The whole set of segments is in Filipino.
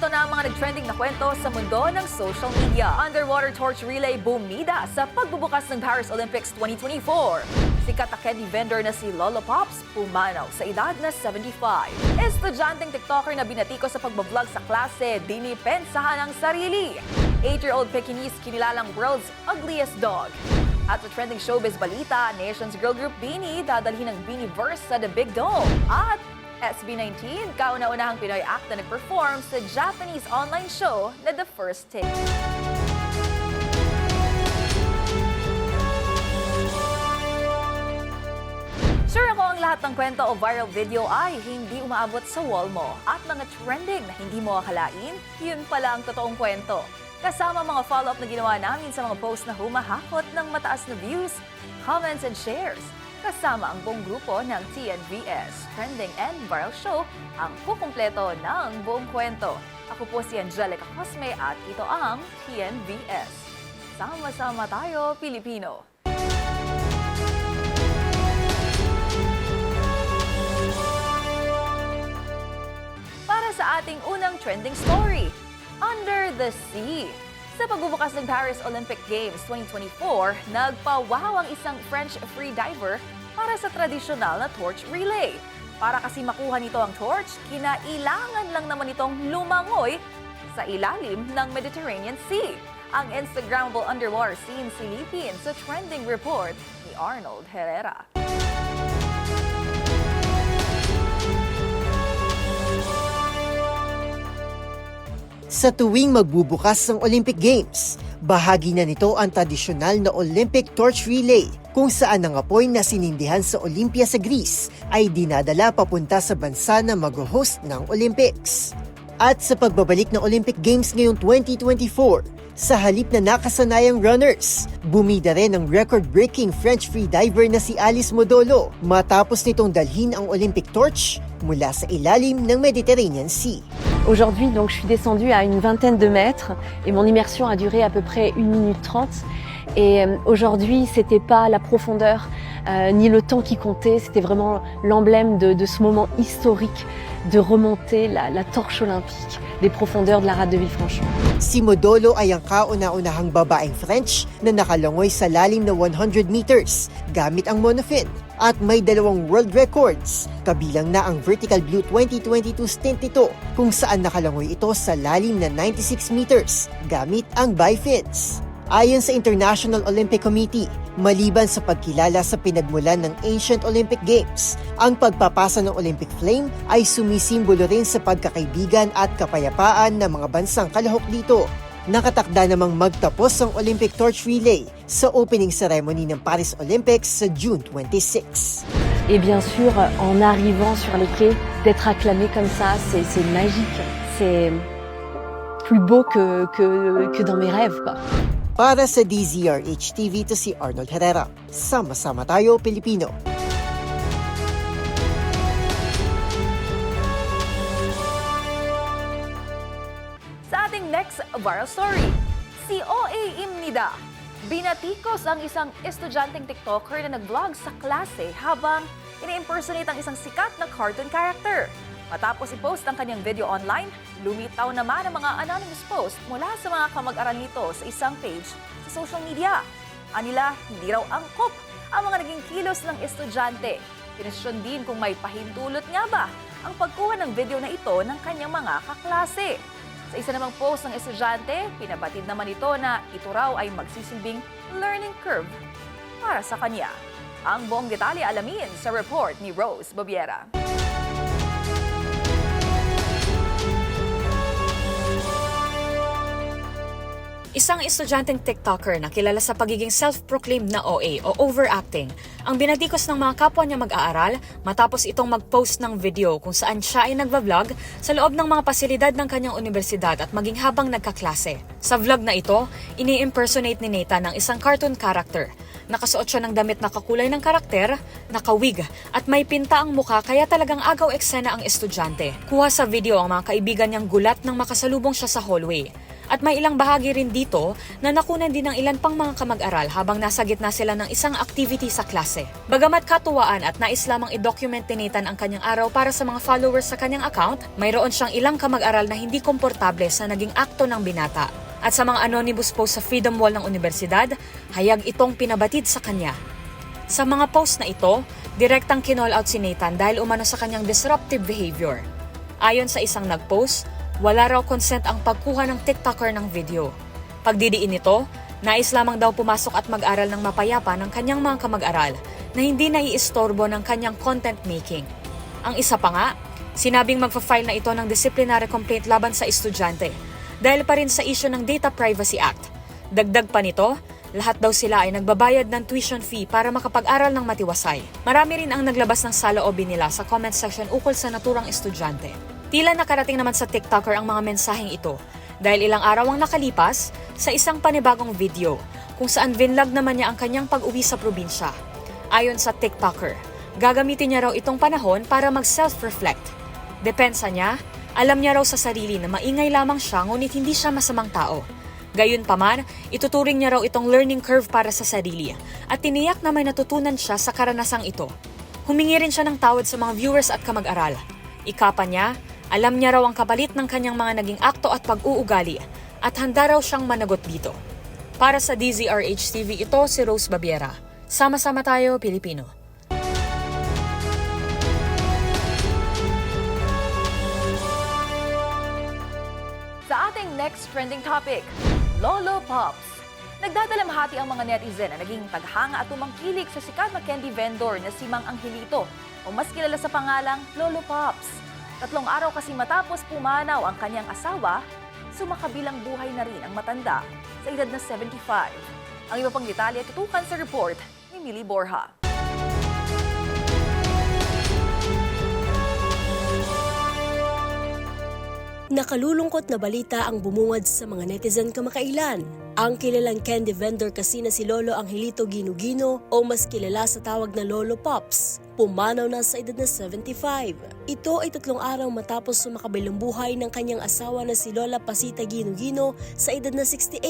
Narito na ang mga nag-trending na kwento sa mundo ng social media. Underwater torch relay bumida sa pagbubukas ng Paris Olympics 2024. Sikat na candy vendor na si Lolo Pops pumanaw sa edad na 75. Estudyanteng TikToker na binatiko sa pagbablog sa klase, dinipensahan ang sarili. 8-year-old Pekingese kinilalang world's ugliest dog. At sa trending showbiz balita, Nations Girl Group Beanie dadalhin ng Beanieverse sa The Big Dome. At SB19, kauna-unahang Pinoy act na nag-perform sa Japanese online show na The First Take. Sure ako ang lahat ng kwento o viral video ay hindi umaabot sa wall mo. At mga trending na hindi mo akalain, yun pala ang totoong kwento. Kasama mga follow-up na ginawa namin sa mga post na humahakot ng mataas na views, comments, and shares. Kasama ang buong grupo ng TNVS, Trending and Viral Show, ang kukumpleto ng buong kwento. Ako po si Angelica Cosme at ito ang TNVS. Sama-sama tayo, Pilipino! para sa ating unang trending story, Under the Sea. Sa pagbubukas ng Paris Olympic Games 2024, nagpawaw ang isang French freediver para sa tradisyonal na torch relay. Para kasi makuha nito ang torch, kinailangan lang naman itong lumangoy sa ilalim ng Mediterranean Sea. Ang Instagrammable underwater scene silipin sa trending report ni Arnold Herrera. Sa tuwing magbubukas ang Olympic Games, bahagi na nito ang tradisyonal na Olympic Torch Relay kung saan ang apoy na sinindihan sa Olympia sa Greece ay dinadala papunta sa bansa na mag-host ng Olympics. At sa pagbabalik ng Olympic Games ngayong 2024, sa halip na nakasanayang runners, bumida rin ang record-breaking French freediver na si Alice Modolo matapos nitong dalhin ang Olympic torch mula sa ilalim ng Mediterranean Sea. Aujourd'hui, donc, je suis descendue à une vingtaine de mètres et mon immersion a duré à peu près 1 minute 30. Et euh, aujourd'hui, c'était pas la profondeur euh, ni le temps qui comptait, c'était vraiment l'emblème de, de ce moment historique de remonter la, la torche olympique des profondeurs de la rade de Villefranche. Si Modolo ay ang kauna-unahang babaeng French na nakalangoy sa lalim na 100 meters gamit ang monofin at may dalawang world records. Kabilang na ang Vertical Blue 2022 stint nito kung saan nakalangoy ito sa lalim na 96 meters gamit ang bifins. Ayon sa International Olympic Committee, maliban sa pagkilala sa pinagmulan ng Ancient Olympic Games, ang pagpapasa ng Olympic Flame ay sumisimbolo rin sa pagkakaibigan at kapayapaan ng mga bansang kalahok dito. Nakatakda namang magtapos ang Olympic Torch Relay sa opening ceremony ng Paris Olympics sa June 26. Et bien sûr, en arrivant sur les quais, d'être acclamé comme ça, c'est c'est magique. C'est plus beau que, que, que dans mes rêves. Quoi. Para sa DZRH TV to si Arnold Herrera. Sama-sama tayo, Pilipino. Viral story, si OA Imnida. Binatikos ang isang estudyanteng TikToker na nag-vlog sa klase habang ini-impersonate ang isang sikat na cartoon character. Matapos i-post ang kanyang video online, lumitaw naman ang mga anonymous post mula sa mga kamag-aral nito sa isang page sa social media. Anila, hindi raw angkop ang mga naging kilos ng estudyante. Pinesyon din kung may pahintulot nga ba ang pagkuha ng video na ito ng kanyang mga kaklase. Sa isa namang post ng estudyante, pinabatid naman ito na ito raw ay magsisilbing learning curve para sa kanya. Ang buong detalye alamin sa report ni Rose Babiera. Isang estudyanteng TikToker na kilala sa pagiging self-proclaimed na OA o overacting ang binadikos ng mga kapwa niya mag-aaral matapos itong mag-post ng video kung saan siya ay nagva-vlog sa loob ng mga pasilidad ng kanyang universidad at maging habang nagkaklase. Sa vlog na ito, ini-impersonate ni Nathan ng isang cartoon character. Nakasuot siya ng damit na kakulay ng karakter, nakawig, at may pinta ang muka kaya talagang agaw eksena ang estudyante. Kuha sa video ang mga kaibigan niyang gulat nang makasalubong siya sa hallway. At may ilang bahagi rin dito na nakunan din ng ilan pang mga kamag-aral habang nasa gitna sila ng isang activity sa klase. Bagamat katuwaan at nais lamang i-document ni Nathan ang kanyang araw para sa mga followers sa kanyang account, mayroon siyang ilang kamag-aral na hindi komportable sa naging akto ng binata. At sa mga anonymous post sa Freedom Wall ng universidad, hayag itong pinabatid sa kanya. Sa mga post na ito, direktang kinall out si Nathan dahil umano sa kanyang disruptive behavior. Ayon sa isang nag-post, wala raw consent ang pagkuha ng TikToker ng video. Pagdidiin nito, nais lamang daw pumasok at mag-aral ng mapayapa ng kanyang mga kamag-aral na hindi naiistorbo ng kanyang content making. Ang isa pa nga, sinabing magfa-file na ito ng disciplinary complaint laban sa estudyante dahil pa rin sa issue ng Data Privacy Act. Dagdag pa nito, lahat daw sila ay nagbabayad ng tuition fee para makapag-aral ng matiwasay. Marami rin ang naglabas ng saloobin nila sa comment section ukol sa naturang estudyante. Tila nakarating naman sa TikToker ang mga mensaheng ito dahil ilang araw ang nakalipas sa isang panibagong video kung saan vinlog naman niya ang kanyang pag-uwi sa probinsya. Ayon sa TikToker, gagamitin niya raw itong panahon para mag-self-reflect. Depensa niya, alam niya raw sa sarili na maingay lamang siya ngunit hindi siya masamang tao. Gayunpaman, ituturing niya raw itong learning curve para sa sarili at tiniyak na may natutunan siya sa karanasang ito. Humingi rin siya ng tawad sa mga viewers at kamag-aral. Ikapa niya, alam niya raw ang kapalit ng kanyang mga naging akto at pag-uugali at handa raw siyang managot dito. Para sa DZRH TV, ito si Rose Babiera. Sama-sama tayo, Pilipino. Sa ating next trending topic, Lolo Pops. Nagdadalamhati ang mga netizen na naging taghanga at tumangkilik sa sikat na candy vendor na si Mang Angelito o mas kilala sa pangalang Lolo Pops. Tatlong araw kasi matapos pumanaw ang kanyang asawa, sumakabilang buhay na rin ang matanda sa edad na 75. Ang iba pang detalye tutukan sa report ni Millie Borja. Nakalulungkot na balita ang bumungad sa mga netizen kamakailan. Ang kilalang candy vendor kasi na si Lolo Angelito Ginugino o mas kilala sa tawag na Lolo Pops, pumanaw na sa edad na 75. Ito ay tatlong araw matapos sumakabilang buhay ng kanyang asawa na si Lola Pasita Ginugino sa edad na 68.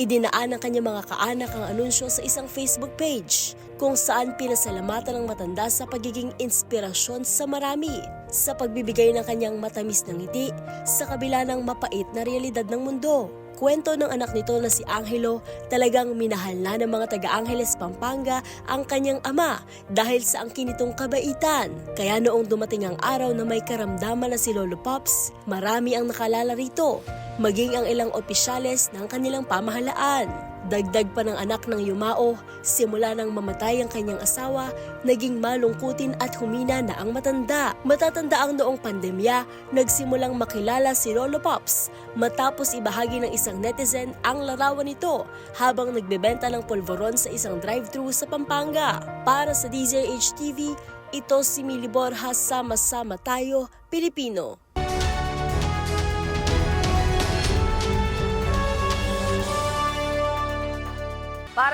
Idinaan ng kanyang mga kaanak ang anunsyo sa isang Facebook page kung saan pinasalamatan ng matanda sa pagiging inspirasyon sa marami sa pagbibigay ng kanyang matamis na ngiti sa kabila ng mapait na realidad ng mundo. Kwento ng anak nito na si Angelo, talagang minahal na ng mga taga-Angeles, Pampanga ang kanyang ama dahil sa angkin nitong kabaitan. Kaya noong dumating ang araw na may karamdaman na si Lolo Pops, marami ang nakalala rito, maging ang ilang opisyales ng kanilang pamahalaan. Dagdag pa ng anak ng Yumao, simula nang mamatay ang kanyang asawa, naging malungkutin at humina na ang matanda. Matatanda ang noong pandemya, nagsimulang makilala si Lolo Pops matapos ibahagi ng isang netizen ang larawan nito habang nagbebenta ng polvoron sa isang drive-thru sa Pampanga. Para sa DZH TV, ito si Mili Borja, sama-sama tayo, Pilipino.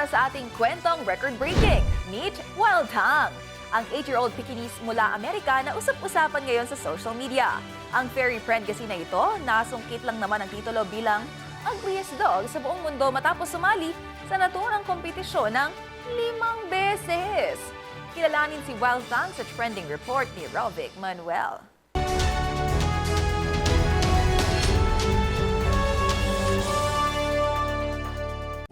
Para sa ating kwentong record-breaking, meet Wild Tang, ang 8-year-old Pekingese mula Amerika na usap-usapan ngayon sa social media. Ang fairy friend kasi na ito, nasungkit lang naman ang titulo bilang ugliest dog sa buong mundo matapos sumali sa naturang kompetisyon ng limang beses. Kilalanin si Wild Tang sa trending report ni Rovic Manuel.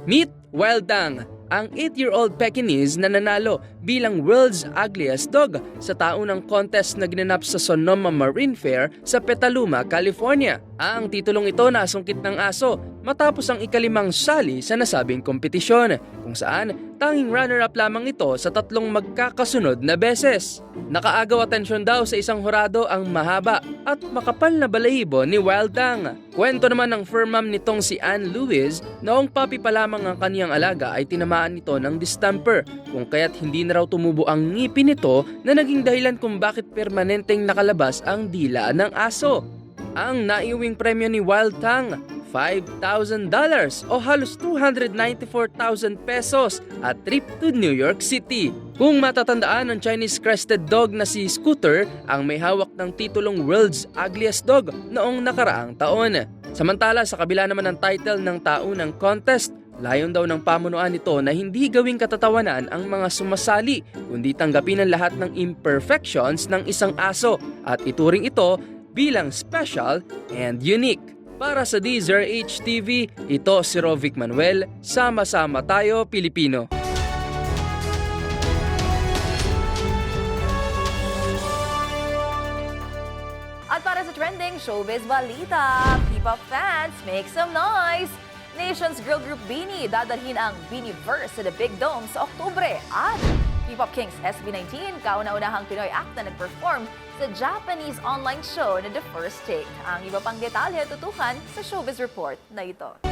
Meet Wildang, ang 8-year-old Pekingese na nanalo bilang World's Ugliest Dog sa taunang contest na ginanap sa Sonoma Marine Fair sa Petaluma, California. Ang titulong ito nasungkit ng aso matapos ang ikalimang sali sa nasabing kompetisyon kung saan tanging runner-up lamang ito sa tatlong magkakasunod na beses. Nakaagaw atensyon daw sa isang hurado ang mahaba at makapal na balahibo ni Wildang. Kwento naman ng fur mom nitong si Anne Lewis, noong puppy pa lamang ang kaniyang alaga ay tinamaan nito ng distemper kung kaya't hindi na raw tumubo ang ngipin nito na naging dahilan kung bakit permanenteng nakalabas ang dila ng aso. Ang naiuwing premyo ni Wild Tang, $5,000 o halos 294,000 pesos at trip to New York City. Kung matatandaan ng Chinese crested dog na si Scooter ang may hawak ng titulong World's Ugliest Dog noong nakaraang taon. Samantala sa kabila naman ng title ng taunang contest, layon daw ng pamunuan nito na hindi gawing katatawanan ang mga sumasali, kundi tanggapin ang lahat ng imperfections ng isang aso at ituring ito bilang special and unique. Para sa DZRH TV, ito si Rovic Manuel, Sama-sama Tayo Pilipino. At para sa trending showbiz balita, P-pop fans, make some noise! Nation's girl group Beanie dadalhin ang Beanieverse sa The Big Dome sa Oktubre at P-pop Kings SB19 kauna-unahang Pinoy act na nag-perform sa Japanese online show na The First Take. Ang iba pang detalye tutukan sa showbiz report na ito.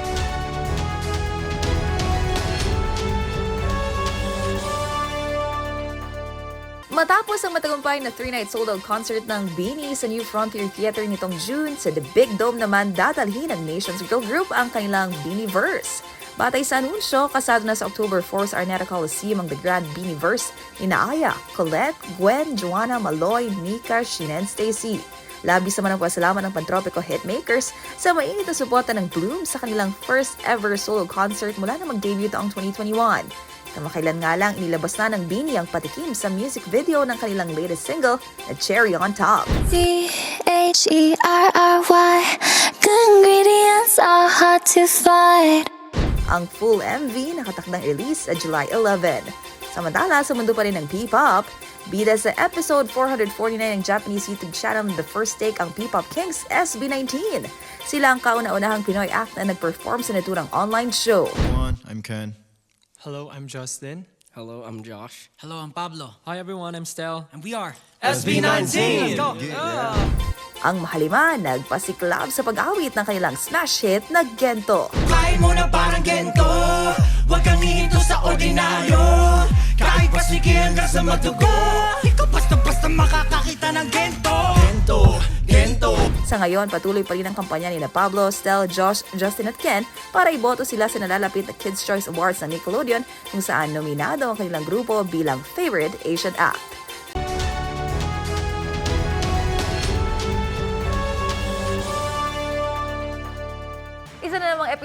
Matapos ang matagumpay na three-night sold-out concert ng Beanie sa New Frontier Theater nitong June, sa The Big Dome naman dadalhin ng Nations Girl Group ang kanilang Beanieverse. Batay sa anunsyo, kasado na sa October 4 sa Arnetta Coliseum ang The Grand Beanieverse ni Naaya, Colette, Gwen, Joanna, Maloy, Mika, and Stacy. Labis naman ang pasalamat ng Pantropiko Hitmakers sa mainit na suporta ng Bloom sa kanilang first ever solo concert mula na mag-debut taong 2021. Kamakailan nga lang inilabas na ng Beanie ang patikim sa music video ng kanilang latest single na Cherry on Top. C H R R Y. Good ingredients are hard to find. Ang full MV nakatakdang release sa July 11. Samantala, sa mundo pa rin ng P-pop, bida sa episode 449 ng Japanese YouTube channel The First Take ang P-pop Kings SB19. Sila ang kauna-unahang Pinoy act na nag-perform sa naturang online show. everyone. I'm Ken. Hello, I'm Justin. Hello, I'm Josh. Hello, I'm Pablo, Hi everyone, I'm Stel. and we are SB19! Ang mahalima nagpasiklab sa pag-awit ng kanilang smash hit na Gento. Kain mo na parang gento Huwag kang hihinto sa ordinaryo Kahit pasige hanggang sa madugo Ikaw basta-basta makakakita ng Gento, gento Sa ngayon, patuloy pa rin ang kampanya ni na Pablo, Stel, Josh, Justin at Ken para iboto sila sa nalalapit na Kids' Choice Awards ng Nickelodeon kung saan nominado ang kanilang grupo bilang Favorite Asian Act.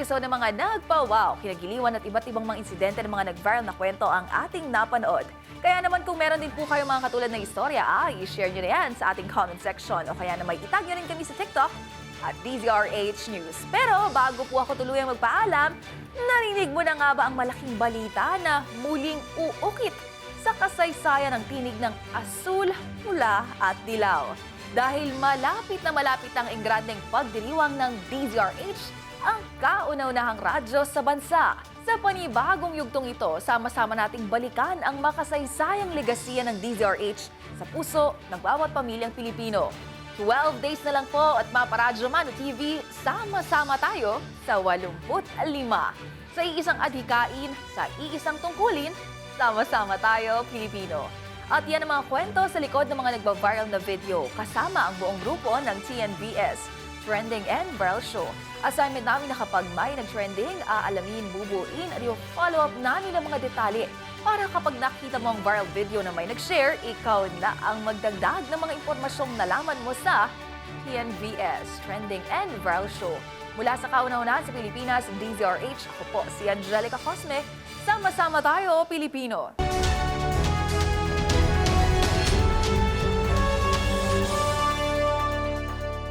Episode ng mga nagpa-wow, kinagiliwan at iba't ibang mga insidente ng mga nag-viral na kwento ang ating napanood. Kaya naman kung meron din po kayo mga katulad ng istorya, ay i-share nyo na yan sa ating comment section o kaya naman itag nyo rin kami sa TikTok at DZRH News. Pero bago po ako tuluyang magpaalam, narinig mo na nga ba ang malaking balita na muling uukit sa kasaysayan ng tinig ng asul, pula at dilaw? Dahil malapit na malapit ang engrandeng pagdiriwang ng DZRH ang kauna-unahang radyo sa bansa. Sa panibagong yugtong ito, sama-sama nating balikan ang makasaysayang legasiya ng DZRH sa puso ng bawat pamilyang Pilipino. 12 days na lang po at maparadyo man TV, sama-sama tayo sa 85. Sa iisang adhikain, sa iisang tungkulin, sama-sama tayo, Pilipino. At yan ang mga kwento sa likod ng mga nagba-viral na video kasama ang buong grupo ng TNVS, Trending and Viral Show. Assignment namin na kapag may nag-trending, aalamin, bubuin at i-follow up namin ang mga detalye para kapag nakita mo ang viral video na may nag-share, ikaw na ang magdagdag ng mga impormasyong nalaman mo sa TNVS, Trending and Viral Show. Mula sa kauna-unahan sa Pilipinas, DZRH, ako po si Angelica Cosme. Sama-sama tayo, Pilipino!